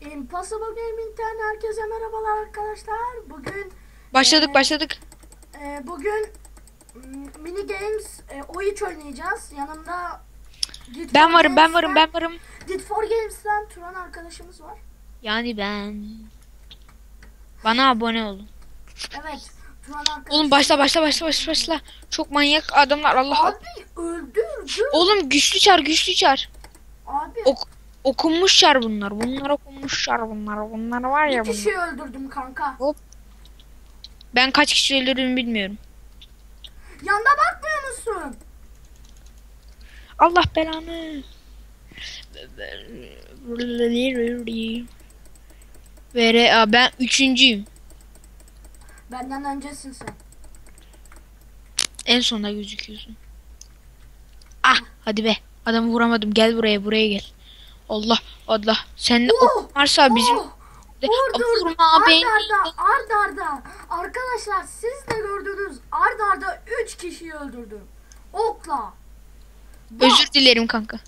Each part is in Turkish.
Impossible Gaming'den herkese merhabalar arkadaşlar. Bugün Başladık Ee, başladık. e, bugün mini games e, O3 oynayacağız. Yanımda Git Ben varım ben varım ben varım. Git for Games'ten Turan arkadaşımız var. Yani ben. Bana abone olun. Evet. Turan. Oğlum başla başla başla başla başla. Çok manyak adamlar Allah. Abi öldürdü. Oğlum güçlü çar güçlü çar. Abi Ok okunmuş çar bunlar. Bunlar okunmuş çar bunlar. Bunlar var ya bir bunlar. kişi öldürdüm kanka. Ben kaç kişi öldürdüğümü bilmiyorum. Yanda bakmıyor musun? Allah belanı. Vere Aa, ben üçüncüyüm. Benden öncesin sen. En sonda gözüküyorsun. Ah hadi be. Adamı vuramadım. Gel buraya buraya gel. Allah Allah. Sen de Oh, varsa bizim Oh, de vurma Ard beni. arda, ard arda. Arkadaşlar siz de gördünüz. Ard arda 3 kişiyi öldürdüm. Okla. Bak, Özür dilerim kanka.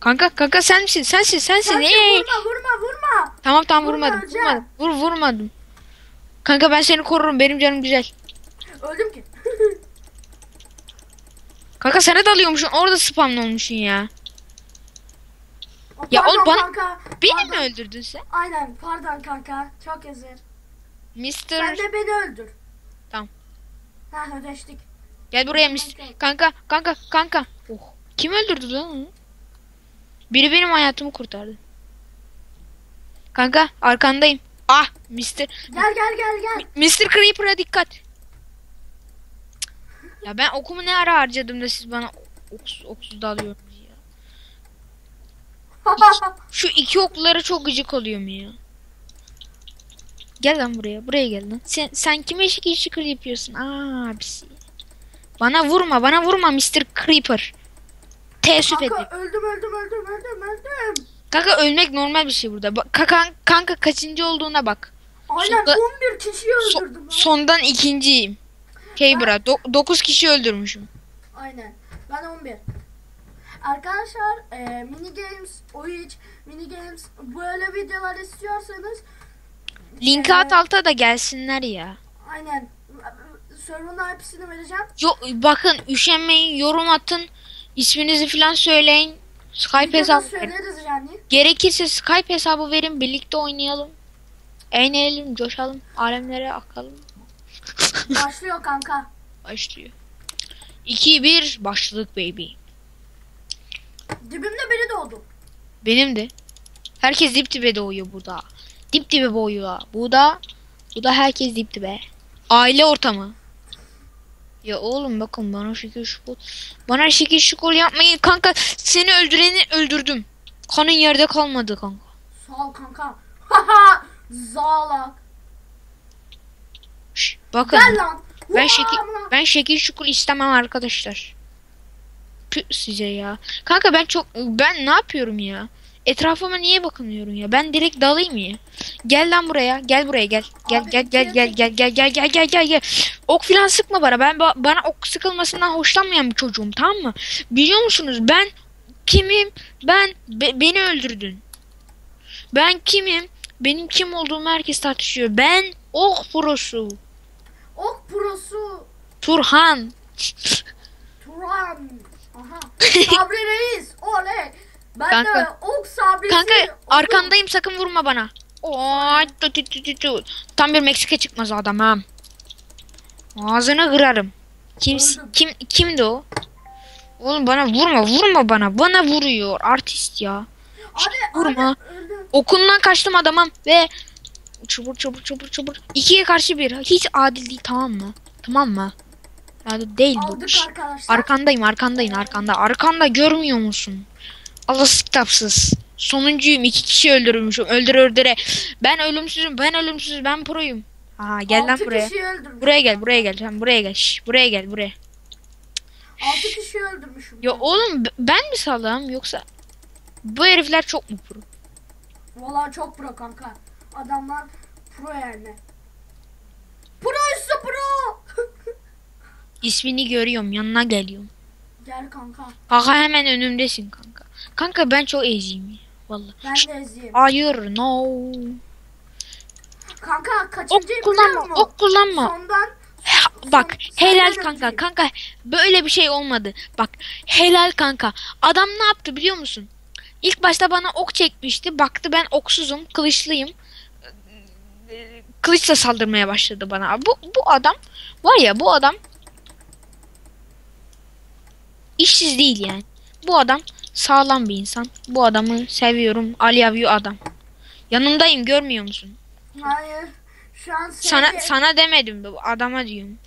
Kanka kanka sen misin? Sensin sensin. sen de Ey! vurma vurma vurma. Tamam tamam Vurma, vurmadım. öleceğim. Vurmadım. Vur vurmadım. Kanka ben seni korurum. Benim canım güzel. Öldüm ki. Kanka sana dalıyormuşsun. Orada spamlı olmuşsun ya. Ya Pardon oğlum bana- kanka. Beni pardon. mi öldürdün sen? Aynen pardon kanka. Çok özür. Mr. Sen de beni öldür. Tamam. Ha ödeştik. Gel buraya Mr. Kanka kanka kanka. Oh. Kim öldürdü lan onu? Biri benim hayatımı kurtardı. Kanka arkandayım. Ah Mr. Gel gel gel gel. Mr. Creeper'a dikkat. Ya ben okumu ne ara harcadım da siz bana oks, oksuz dalıyorsunuz. Şu iki oklara çok gıcık oluyorum ya. Gel lan buraya. Buraya gel lan. Sen, sen kime şekil şıkır yapıyorsun? Aa abisi. Bana vurma. Bana vurma Mr. Creeper. Teessüf ediyorum. kanka öldüm öldüm öldüm öldüm öldüm. Kanka ölmek normal bir şey burada. Bak, kanka, kanka kaçıncı olduğuna bak. Aynen Sonda- 11 kişiyi So- öldürdüm. lan. sondan ikinciyim. Hey bra. 9 kişi öldürmüşüm. Aynen. Ben 11. Arkadaşlar e, mini games, O3, mini games böyle videolar istiyorsanız Linki e, at alta da gelsinler ya. Aynen. Server'ın hepsini vereceğim. Yo, bakın üşenmeyin yorum atın. isminizi falan söyleyin. Skype Videoda hesabı söyleriz yani. Gerekirse Skype hesabı verin. Birlikte oynayalım. Eğlenelim, coşalım. Alemlere akalım. Başlıyor kanka. Başlıyor. 2-1 başladık baby. Dibimde biri doğdu. Benim de. Herkes dip dibe doğuyor burada. Dip dibe boğuyor. Bu da bu da herkes dip dibe. Aile ortamı. Ya oğlum bakın bana şekil şukul. Bana şekil şukul yapmayın kanka. Seni öldüreni öldürdüm. Kanın yerde kalmadı kanka. Sağ ol kanka. Haha. Zalak. Şş, bakın. Gel lan. Ben şekil ben şekil şukul istemem arkadaşlar. Size ya. Kanka ben çok ben ne yapıyorum ya? Etrafıma niye bakınıyorum ya? Ben direkt dalayım ya. Gel lan buraya. Gel buraya gel. Gel Abi, gel gel gel gel gel gel gel gel gel gel. Ok filan sıkma bana. Ben ba- bana ok sıkılmasından hoşlanmayan bir çocuğum tamam mı? Biliyor musunuz ben kimim? Ben be- beni öldürdün. Ben kimim? Benim kim olduğumu herkes tartışıyor. Ben ok prosu. Ok prosu. Turhan. Turan. Aha. Sabri Reis. Oley. Ben de Kanka. ok sabrisi. Kanka arkandayım sakın vurma bana. Tam bir Meksika çıkmaz adam ha. Ağzını kırarım. Kim Öldüm. kim kimdi o? Oğlum bana vurma vurma bana. Bana vuruyor artist ya. Abi, Vurma. abi, öldüm. Okundan kaçtım adamım ve çubur çubur çubur çubur. İkiye karşı bir. Hiç adil değil tamam mı? Tamam mı? Yani değil bu. Aldık Şşt, arkadaşlar. Arkandayım arkandayım arkanda. Arkanda görmüyor musun? Allahsız kitapsız. Sonuncuyum. iki kişi öldürmüşüm. Öldür öldüre. Ben ölümsüzüm. Ben ölümsüz. Ben proyum. Aa gel lan Altı buraya. Buraya gel buraya gel. Sen buraya gel. Şş, buraya gel buraya. 6 kişiyi öldürmüşüm. Ya oğlum ben mi salağım yoksa bu herifler çok mu pro? Valla çok pro kanka. Adamlar pro yani. Pro üstü pro. İsmini görüyorum. Yanına geliyorum. Gel kanka. Kanka hemen önümdesin kanka. Kanka ben çok eziyim. Vallahi. Ben de ezeyim. Hayır no. Kanka Ok kaçıncıyım biliyor kullanma. musun? Ok kullanma. Sondan Bak Son- helal kanka önceyim. kanka böyle bir şey olmadı. Bak helal kanka. Adam ne yaptı biliyor musun? İlk başta bana ok çekmişti. Baktı ben oksuzum, kılıçlıyım. Kılıçla saldırmaya başladı bana. Bu bu adam var ya bu adam işsiz değil yani. Bu adam sağlam bir insan. Bu adamı seviyorum. You adam. Yanımdayım görmüyor musun? Hayır. Şu an Sana sevgi- sana demedim bu adama diyorum.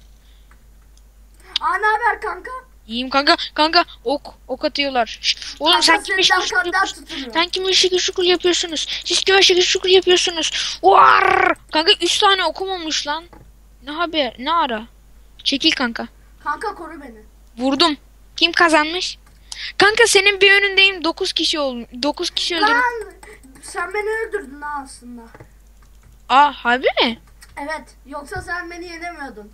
Aa ne haber kanka? İyiyim kanka. Kanka ok ok atıyorlar. Şşt, oğlum Kanka sen kime yapıyorsun? tutuluyor. Sen kime şekil şukul yapıyorsunuz? Siz kime şekil şukul yapıyorsunuz? Var! Kanka 3 tane okum olmuş lan. Ne haber? Ne ara? Çekil kanka. Kanka koru beni. Vurdum. Kim kazanmış? Kanka senin bir önündeyim. 9 kişi ol 9 kişi öldürdüm. Lan sen beni öldürdün ha aslında. Aa harbi mi? Evet. Yoksa sen beni yenemiyordun.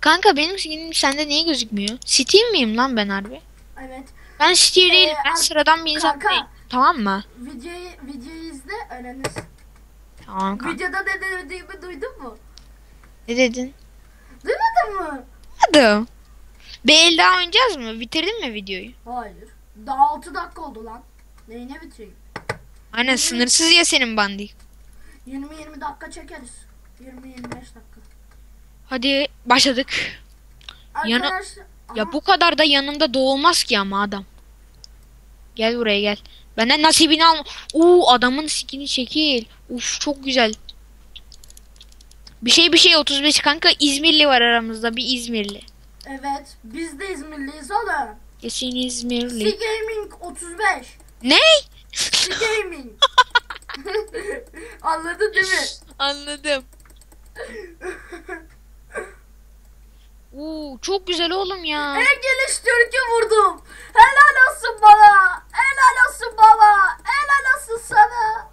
Kanka benim skinim sende niye gözükmüyor? Steve miyim lan ben harbi? Evet. Ben Steve değilim. Ben sıradan bir insan kanka. değilim. Tamam mı? Videoyu, videoyu izle öğrenirsin. Tamam kanka. Videoda ne dediğimi duydun mu? Ne dedin? Duymadın mı? Hadi. Bir el daha oynayacağız mı? Bitirdin mi videoyu? Hayır. Daha 6 dakika oldu lan. Neyine bitireyim? Aynen sınırsız ya senin bandi. 20-20 dakika çekeriz. 20-25 dakika. Hadi başladık. Yana- Arkadaşlar... Ya Aha, bu kadar da yanında doğulmaz ki ama adam. Gel buraya gel. Benden nasibini alma. Oo adamın skini çekil. Uf çok güzel. Bir şey bir şey 35 kanka İzmirli var aramızda bir İzmirli. Evet. Biz de İzmirliyiz oğlum. Kesin C İzmirli. Gaming 35. Ne? C Gaming. Anladın değil mi? Anladım. Oo çok güzel oğlum ya. En geliş Türk'ü vurdum. Helal olsun bana. Helal olsun baba. Helal olsun sana.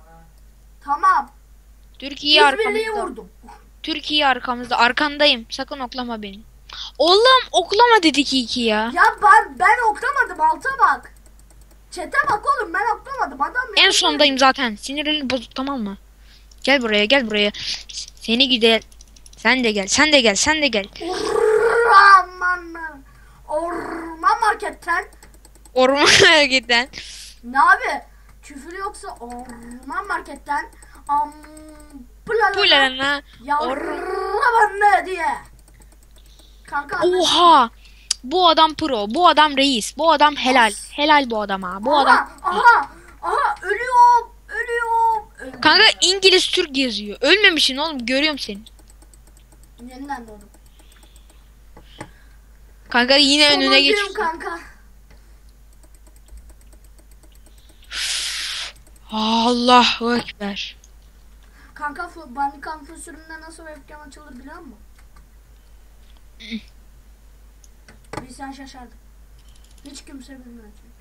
Tamam. Türkiye İzmirli'yi arkamızda. vurdum. Türkiye arkamızda. Arkandayım. Sakın oklama beni. Oğlum oklama dedik iyi ki ya. Ya ben ben oklamadım alta bak. Çete bak oğlum ben oklamadım adam En sondayım zaten. Sinirlerim bozuk tamam mı? Gel buraya gel buraya. Seni güzel. Sen de gel. Sen de gel. Sen de gel. Orman Orman marketten Ormana giden. ne abi? Küfür yoksa orman marketten am Bu bulala lana. yavrum ne diye. Kanka Oha. Bu adam pro. Bu adam reis. Bu adam helal. Helal bu adama. Bu aha, adam. aha aha ölüyorum ölüyorum. Öldüm. Kanka İngiliz Türk yazıyor. Ölmemişsin oğlum. Görüyorum seni. Yeniden doğdum. Kanka yine önüne Sonuncuyum geçiyorsun. kanka. Allahu Ekber. Kanka fu- Bandicam sürümünde nasıl webcam açılır biliyor musun? Bir sen şaşardın. Hiç kimse bilmiyor çünkü.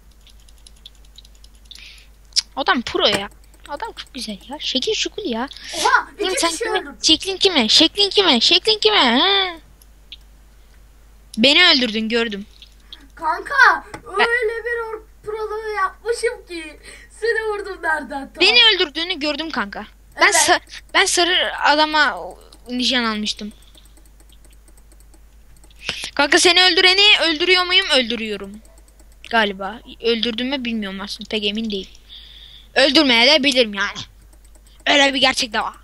Adam pro ya. Adam çok güzel ya. Şekil şukul ya. Oha! Oğlum iki sen kişi kime? öldürdüm. Şeklin kime? Şeklin kime? Şeklin kime? He? Beni öldürdün gördüm. Kanka öyle bir or proluğu yapmışım ki seni vurdum nereden. Beni öldürdüğünü gördüm kanka. Ben Evet. sa- ben sarı adama nişan almıştım. Kanka seni öldüreni öldürüyor muyum? Öldürüyorum. Galiba. Öldürdüğümü bilmiyorum aslında. Pek emin değilim. Öldürmeye de bilirim yani. Öyle bir gerçek de var.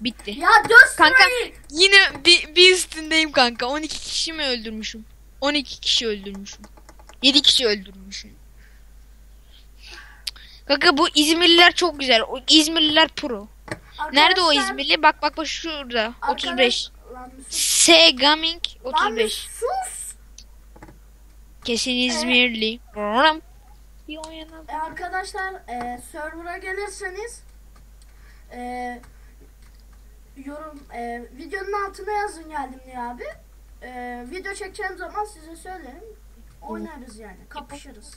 Bitti. Ya döz Kanka yine bir, bir üstündeyim kanka. 12 kişi mi öldürmüşüm? 12 kişi öldürmüşüm. 7 kişi öldürmüşüm. Kanka bu İzmirliler çok güzel. O İzmirliler pro. Nerede o Arkadaşlar- İzmirli? Bak bak bak şurada. Arkadaş- 35. S Gaming Lan bir 35. sus. Kesin İzmirli. Bir o yana. E, arkadaşlar e, server'a gelirseniz e, yorum e, videonun altına yazın geldim diye abi. E, video çekeceğim zaman size söylerim. Oynarız yani. Kapışırız.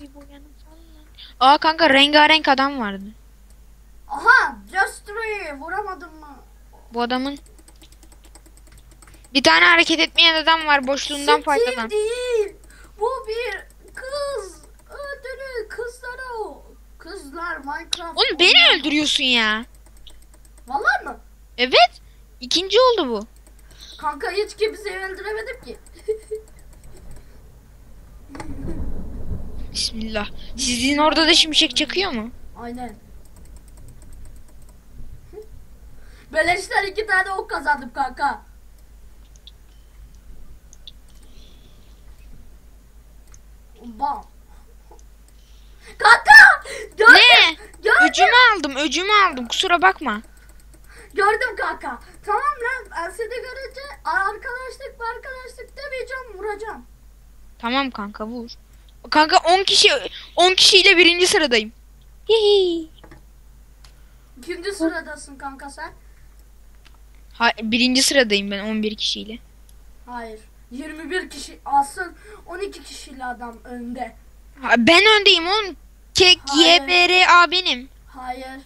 Aa kanka rengarenk adam vardı. Aha! Just three. Vuramadım mı? Bu adamın bir tane hareket etmeyen adam var boşluğundan Steve faydalan. değil. Bu bir kız. Ödülü kızlara o. Kızlar Minecraft. Oğlum beni öldürüyorsun ya. Vallahi mı? Evet. İkinci oldu bu. Kanka hiç kimseyi öldüremedim ki. Bismillah. Sizin orada da şimşek çakıyor mu? Aynen. Beleşten iki tane ok kazandım kanka. Bam. Kanka! Gördüm. Ne? Gördüm. Öcümü aldım, öcümü aldım. Kusura bakma. Gördüm kanka. Tamam lan seni görünce arkadaşlık arkadaşlık demeyeceğim vuracağım. Tamam kanka vur. Kanka 10 kişi 10 kişiyle birinci sıradayım. Hihi. İkinci sıradasın kanka sen. Ha, birinci sıradayım ben 11 kişiyle. Hayır. 21 kişi asıl 12 kişiyle adam önde. Ha, ben öndeyim oğlum. Kek. YBRA benim. Hayır.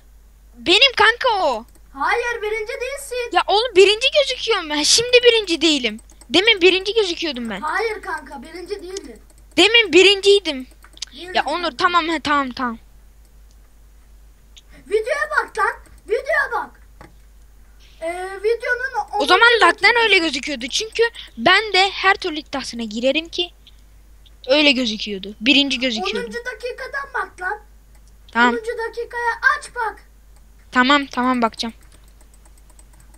Benim kanka o. Hayır birinci değilsin. Ya oğlum birinci gözüküyorum ben. Şimdi birinci değilim. Demin birinci gözüküyordum ben. Hayır kanka birinci değildin. Demin birinciydim. Değildin Ya Onur tamam he tamam tamam. Videoya bak lan. Videoya bak. Ee, videonun O 10. zaman Laknen öyle gözüküyordu. Çünkü ben de her türlü iddiasına girerim ki öyle gözüküyordu. Birinci 10. gözüküyordu. dakikadan bak lan. Tamam 10. dakikaya aç bak. tamam tamam bakacağım.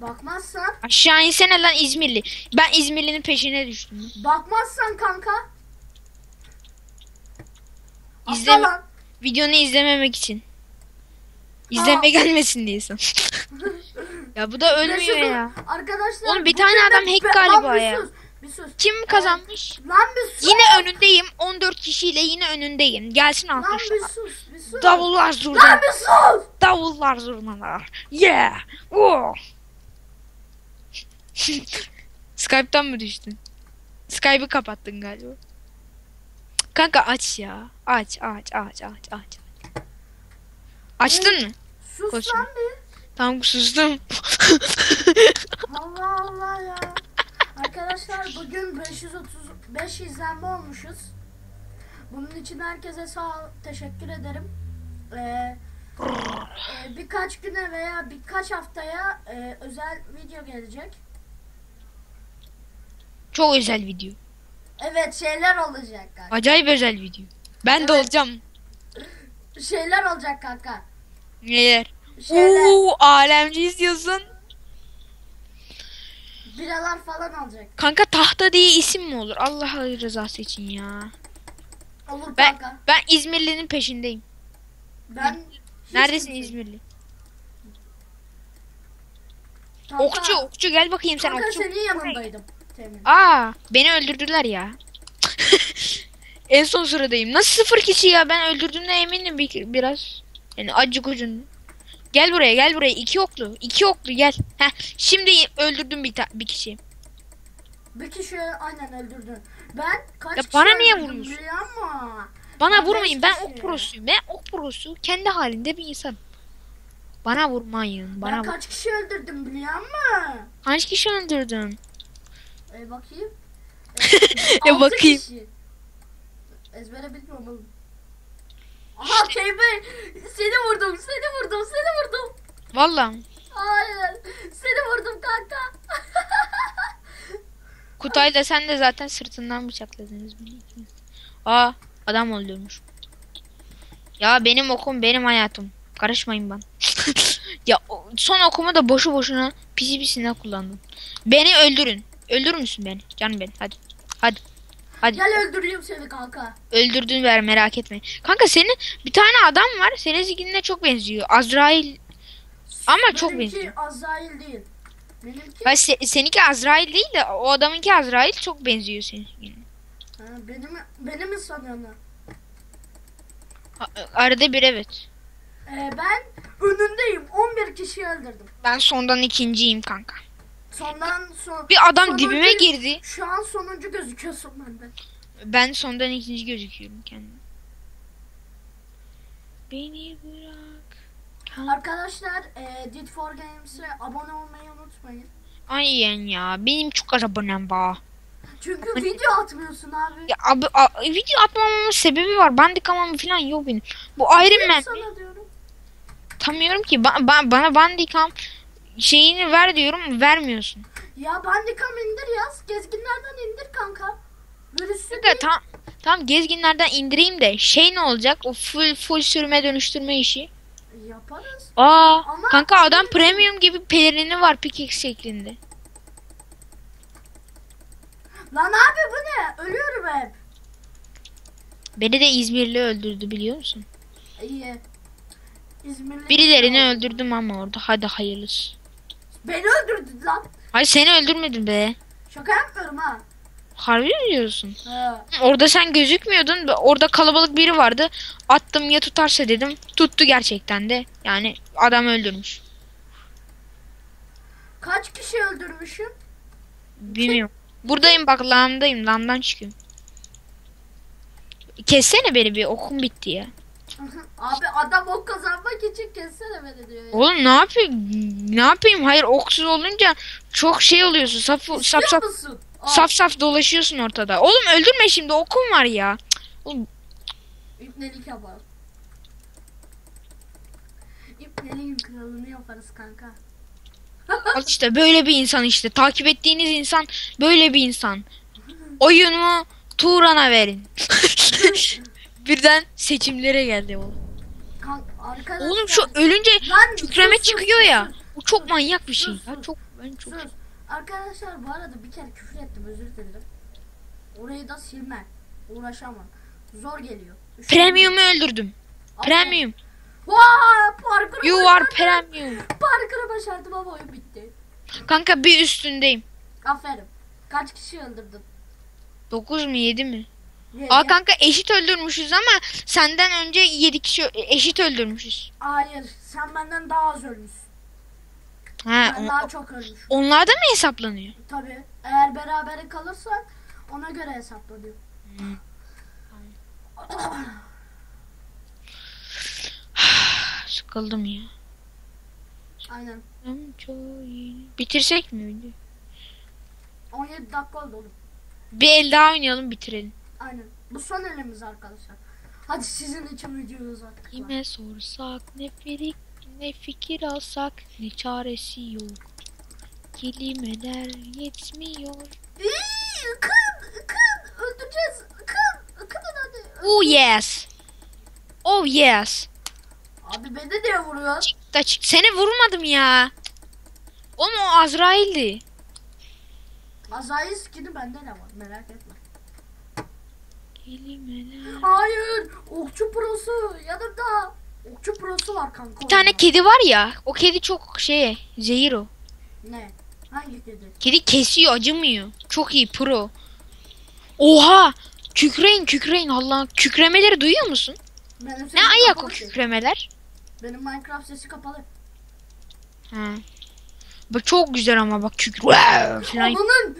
Bakmazsan, Aşağı insene lan İzmirli. Ben İzmirli'nin peşine düştüm. bakmazsan kanka. Atla İzleme, lan. videonu izlememek için. İzleme gelmesin diye san. ya bu da ölmüyor Mesut'un- ya. Arkadaşlar. Oğlum bir tane adam hack Be- galiba lan bir ya. sus, Bir sus. Kim kazanmış? Lan bir sus. Yine önündeyim. 14 kişiyle yine önündeyim. Gelsin Lan bir sus. Bir sus. Davullar Lan zurnalar. bir sus. Davullar zurnalar. Yeah. Oh. Skype'tan mı düştün? Skype'ı kapattın galiba. Kanka aç ya. Aç aç aç aç aç. Açtın mı? Sus Koçum. lan bir. Tamam sustum. Allah Allah ya. Arkadaşlar bugün 535 izlenme olmuşuz. Bunun için herkese sağ ol, teşekkür ederim. Ee, e, birkaç güne veya birkaç haftaya e, özel video gelecek. Çok özel video. Evet şeyler olacak kanka. Acayip özel video. Ben de Evet. olacağım. Şeyler olacak kanka. Neler? Şeyler, Oo, alemci izliyorsun. biralar falan olacak. Kanka tahta diye isim mi olur? Allah rızası için ya. Olur Ben kanka. ben İzmirli'nin peşindeyim. Ben Neredesin İzmirli? Kanka, Okçu, okçu gel bakayım sen Kanka okçu. senin yanındaydım. Temin. Aa, beni öldürdüler ya. en son sıradayım. Nasıl sıfır kişi ya? Ben öldürdüğümde eminim bir, biraz. Yani acık ucun. Gel buraya, gel buraya. İki oklu, iki oklu gel. Heh, şimdi öldürdüm bir, bir kişi. Bir kişi aynen öldürdün. Ben kaç Ya bana niye vuruyorsun? musun? Bana Ben vurmayın. Ben ok prosuyum. Ben ok prosu. Kendi halinde bir insan. Bana vurmayın. Bana ben vur. kaç kişi öldürdüm biliyor musun? Kaç kişi öldürdün? E bakayım. Ya altı bakayım. Kişi. Ezbere bilmiyorum oğlum. Aha Keybe seni vurdum seni vurdum seni vurdum. Vallahi. Hayır seni vurdum kanka. Kutayla sen de zaten sırtından bıçakladınız beni. Aa adam öldürmüş. Ya benim okum benim hayatım. Karışmayın ben. ya son okumu da boşu boşuna pisi pisine kullandım. Beni öldürün. Öldürür müsün beni? Canım benim hadi. Hadi. Hadi. Gel öldüreyim seni kanka. Öldürdün ver merak etme. Kanka senin bir tane adam var. Senin zihnine çok benziyor. Azrail. Ama çok Benimki benziyor. Azrail değil. Benimki se- seninki Azrail değil de o adamınki Azrail çok benziyor senin zihnine. ha, benim benim mi sanıyorsun? Arada bir evet. Ee, ben önündeyim. 11 kişi öldürdüm. Ben sondan ikinciyim kanka. Sondan son. Bir adam sonuncu- dibime girdi. Şu an sonuncu gözüküyorsun benden. Ben sondan ikinci gözüküyorum kendim. Beni bırak. Arkadaşlar e, Did for Games'e abone olmayı unutmayın. Aynen ya. Benim çok az abonem var. Çünkü video atmıyorsun abi. Ya abi a- video atmamamın sebebi var. Bandicam'ım falan yok benim. Bu Iron Man. Sana diyorum. Tanımıyorum ki. Ba- ba- bana Bandicam şeyini ver diyorum. Vermiyorsun. Ya Bandicam indir yaz. Gezginlerden indir kanka. Virüsü değil. tam tam gezginlerden indireyim de şey ne olacak? O full full sürme dönüştürme işi. Yaparız. Aa Ama- kanka adam premium gibi pelerini var pickaxe şeklinde. Lan abi bu ne? Ölüyorum hep. Beni de İzmirli öldürdü biliyor musun? İyi. İzmirli. Birilerini öldürdüm ama orada. Hadi hayırlısı. Beni öldürdün lan. Hayır seni öldürmedim be. Şaka yapmıyorum ha. Harbi mi diyorsun? He. Orada sen gözükmüyordun. Orada kalabalık biri vardı. Attım ya tutarsa dedim. Tuttu gerçekten de. Yani adam öldürmüş. Kaç kişi öldürmüşüm? Bilmiyorum. Buradayım bak lağımdayım. Lağımdan çıkıyorum. Kessene beni bir okum bitti ya. Abi adam ok kazanmak için kessene beni diyor. Oğlum ne yapayım? Ne yapayım? Hayır oksuz olunca çok şey oluyorsun. Saf saf İstiyor saf musun? Saf saf dolaşıyorsun ortada. Oğlum öldürme şimdi okum var ya. Oğlum İpnelik yapalım. İpneliğin kralını yaparız kanka. Al işte böyle bir insan işte. Takip ettiğiniz insan böyle bir insan. Oyunu Turan'a verin. Birden seçimlere geldi oğlum. Kanka. Oğlum şu ölünce Lan kükreme sus, sus, çıkıyor ya. sus, Bu çok manyak bir şey. Ya çok ben çok. Arkadaşlar bu arada bir kere küfür ettim özür dilerim. Orayı da silme. Uğraşamam. Zor geliyor. Üşüdüm. Premium'u öldürdüm. Aferin. Premium. Vaa parkuru You are başardım. premium. Parkuru başardım ama oyun bitti. Kanka bir üstündeyim. Aferin. Kaç kişi öldürdün? 9 mu 7 mi? Yedi. Aa kanka eşit öldürmüşüz ama senden önce 7 kişi eşit öldürmüşüz. Hayır sen benden daha az ölmüşsün. Ha, Ben o- daha çok ölmüşüm. onlar da mı hesaplanıyor? Tabi eğer berabere kalırsak ona göre hesaplanıyor. Sıkıldım ya. Aynen. Bitirsek mi videoyu? 17 dakika oldu oğlum. Bir el daha oynayalım bitirelim. Aynen. Bu son elimiz arkadaşlar. Hadi sizin için videoyu lan. Kime sorsak ne firik ne fikir alsak ne çaresi yok. Kelimeler yetmiyor. İyi, Ikın, ıkın, öldüreceğiz. Ikın, ıkının hadi. Oh yes. Oh yes. Abi beni diye vuruyor. Da çık. Seni vurmadım ya. Oğlum o Azrail'di. Azai skini bende de var merak etme. Kelimeler. Hayır, okçu prosu yanımda. Okçu prosu var kanka. Bir tane oyunda. kedi var ya. O kedi çok şey zehir o. Ne? Hangi kedi? Kedi kesiyor acımıyor. Çok iyi pro. Oha. Kükreyin kükreyin Allah. Kükremeleri duyuyor musun? Benim Ne ayak o kükremeler? Benim Minecraft sesi kapalı. Ha. Bak çok güzel ama bak kükre. Onun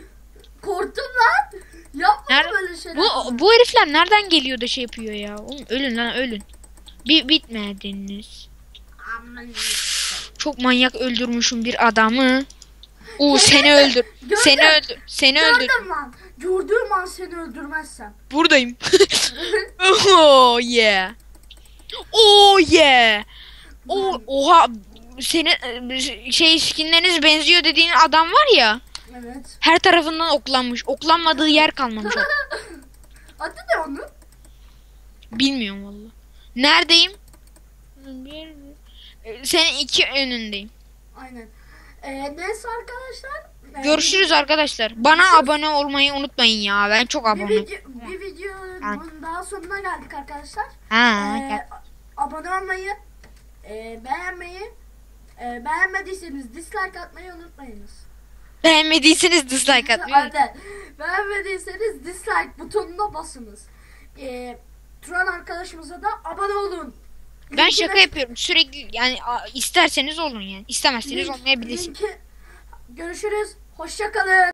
korktum lan. Yapma Nerede- böyle şeyler. Bu, bu herifler nereden geliyor da şey yapıyor ya? Oğlum ölün lan ölün. Bir bitmediniz. Çok manyak öldürmüşüm bir adamı. Oo seni öldür. Gördüm. Seni öldür. Seni öldür. Gördüm lan. Gördüğüm an seni öldürmezsem. Buradayım. oh yeah. Oh yeah. O oha senin şey skinleriniz benziyor dediğin adam var ya. Evet. Her tarafından oklanmış. Oklanmadığı yer kalmamış. Adı ne onun? Bilmiyorum valla. Neredeyim? Bir- E, Senin iki önündeyim. Aynen. Ee, neyse arkadaşlar. ee, Görüşürüz arkadaşlar. Bana abone olmayı unutmayın ya. Ben çok Bir, abone. video, bir videonun daha sonuna geldik arkadaşlar. Ha, Ee, gel. abone olmayı, e, beğenmeyi, e, beğenmediyseniz dislike atmayı unutmayınız. Beğenmediyseniz dislike atmayı. Aynen. Beğenmediyseniz dislike butonuna basınız. E, Turan arkadaşımıza da abone olun. Ben Linkine- şaka yapıyorum. Sürekli yani a, isterseniz olun yani. İstemezseniz link- olmayabilirsiniz. linki- Görüşürüz. Hoşça kalın.